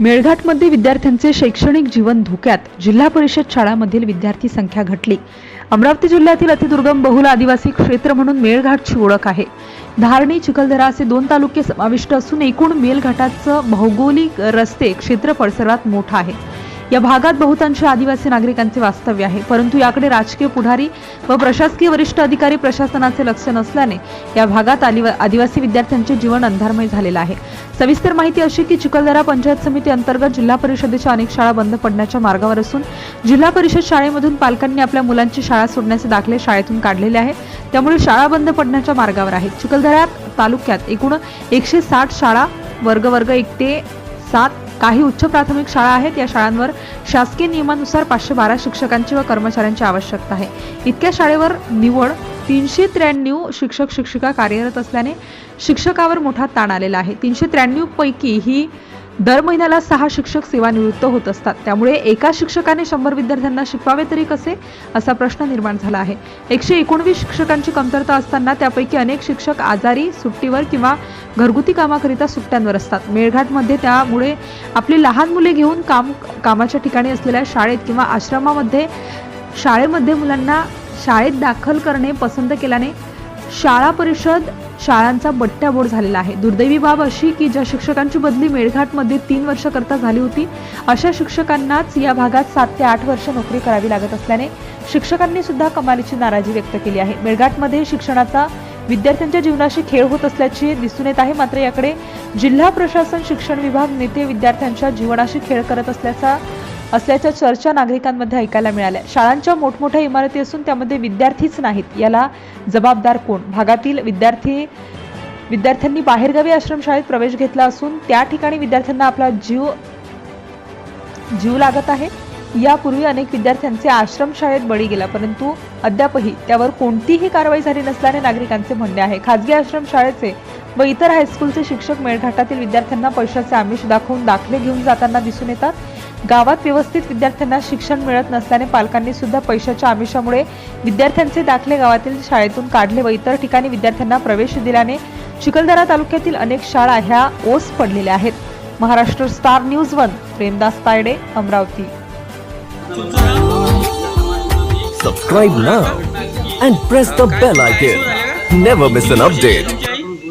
मेळघाटमध्ये विद्यार्थ्यांचे शैक्षणिक जीवन धोक्यात जिल्हा परिषद शाळांमधील विद्यार्थी संख्या घटली. अमरावती जिल्ह्यातील अतिदुर्गम बहुल आदिवासी क्षेत्र म्हणून मेळघाटची ओळख आहे. धारणी चिखलदरा असे दोन तालुके समाविष्ट असून एकूण मेळघाटाचं भौगोलिक रस्ते क्षेत्रफळ सर्वात मोठं आहे. या भागात बहुतांश आदिवासी नागरिकांचे वास्तव्य आहे. परंतु याकडे राजकीय पुढारी व प्रशासकीय वरिष्ठ अधिकारी प्रशासनाचे लक्ष नसल्याने या भागात आदिवा- आदिवासी विद्यार्थ्यांचे जीवन अंधारमय झालेलं आहे. सविस्तर माहिती अशी की चिखलदरा पंचायत समिती अंतर्गत जिल्हा परिषदेच्या अनेक शाळा बंद पडण्याच्या मार्गावर असून जिल्हा परिषद शाळेमधून पालकांनी आपल्या मुलांची शाळा सोडण्याचे दाखले शाळेतून काढलेले आहे. त्यामुळे शाळा बंद पडण्याच्या मार्गावर आहेत चिखलदऱ्यात तालुक्यात एकूण एकशे साठ शाळा वर्ग वर्ग एक ते सात काही उच्च प्राथमिक शाळा आहेत. या शाळांवर शासकीय नियमानुसार पाचशे बारा शिक्षकांची व कर्मचाऱ्यांची आवश्यकता आहे. इतक्या शाळेवर निवड तीनशे त्र्याण्णव शिक्षक शिक्षिका कार्यरत असल्याने शिक्षकावर मोठा ताण आलेला आहे. तीनशे त्र्याण्णव पैकी ही दर महिन्याला सहा शिक्षक सेवानिवृत्त होत असतात. त्यामुळे एका शिक्षकाने शंभर विद्यार्थ्यांना शिकवावे तरी कसे? असा प्रश्न निर्माण झाला आहे. एकशे एकोणवीस शिक्षकांची कमतरता असताना त्यापैकी अनेक शिक्षक आजारी सुट्टीवर किंवा घरगुती कामाकरिता सुट्ट्यांवर असतात. मेळघाटमध्ये त्यामुळे आपली लहान मुले घेऊन काम कामाच्या ठिकाणी असलेल्या शाळेत किंवा आश्रमामध्ये शाळेमध्ये मुलांना शाळेत दाखल करणे पसंत केल्याने शाळा परिषद शाळांचा बट्ट्याबोळ झालेला आहे. दुर्दैवी बाब अशी की ज्या शिक्षकांची बदली मेळघाटमध्ये तीन वर्षाकरता झाली होती अशा शिक्षकांनाच या भागात सात ते आठ वर्ष नोकरी करावी लागत असल्याने शिक्षकांनी सुद्धा कमालीची नाराजी व्यक्त केली आहे. मेळघाटमध्ये शिक्षणाचा विद्यार्थ्यांच्या जीवनाशी खेळ होत असल्याचे दिसून येत आहे. मात्र याकडे जिल्हा प्रशासन शिक्षण विभाग नेते विद्यार्थ्यांच्या जीवनाशी खेळ करत असल्याचा असल्याच्या चर्चा नागरिकांमध्ये ऐकायला मिळाल्या. शाळांच्या मोठमोठ्या इमारती असून त्यामध्ये विद्यार्थीच नाहीत. याला जबाबदार कोण? भागातील विद्यार्थी विद्यार्थ्यांनी बाहेरगावी आश्रमशाळेत प्रवेश घेतला असून त्या ठिकाणी विद्यार्थ्यांना आपला जीव जीव लागत आहे. यापूर्वी अनेक विद्यार्थ्यांचे आश्रमशाळेत बळी गेला परंतु अद्यापही त्यावर कोणतीही कारवाई झाली नसल्याने नागरिकांचे म्हणणे आहे. खाजगी आश्रमशाळेचे व इतर हायस्कूलचे शिक्षक मेळघाटातील विद्यार्थ्यांना पैशाचे आमिष दाखवून दाखले घेऊन जाताना दिसून येतात. गावात व्यवस्थित विद्यार्थ्यांना शिक्षण मिळत नसल्याने पालकांनी सुद्धा पैशाच्या आमिषामुळे विद्यार्थ्यांचे दाखले गावातील शाळेतून काढले व इतर ठिकाणी विद्यार्थ्यांना प्रवेश दिल्याने चिखलदरा तालुक्यातील अनेक शाळा ह्या ओस पडलेल्या आहेत. Maharashtra star news one Premdas Tayde Amravati. Subscribe now and press the bell icon never miss an update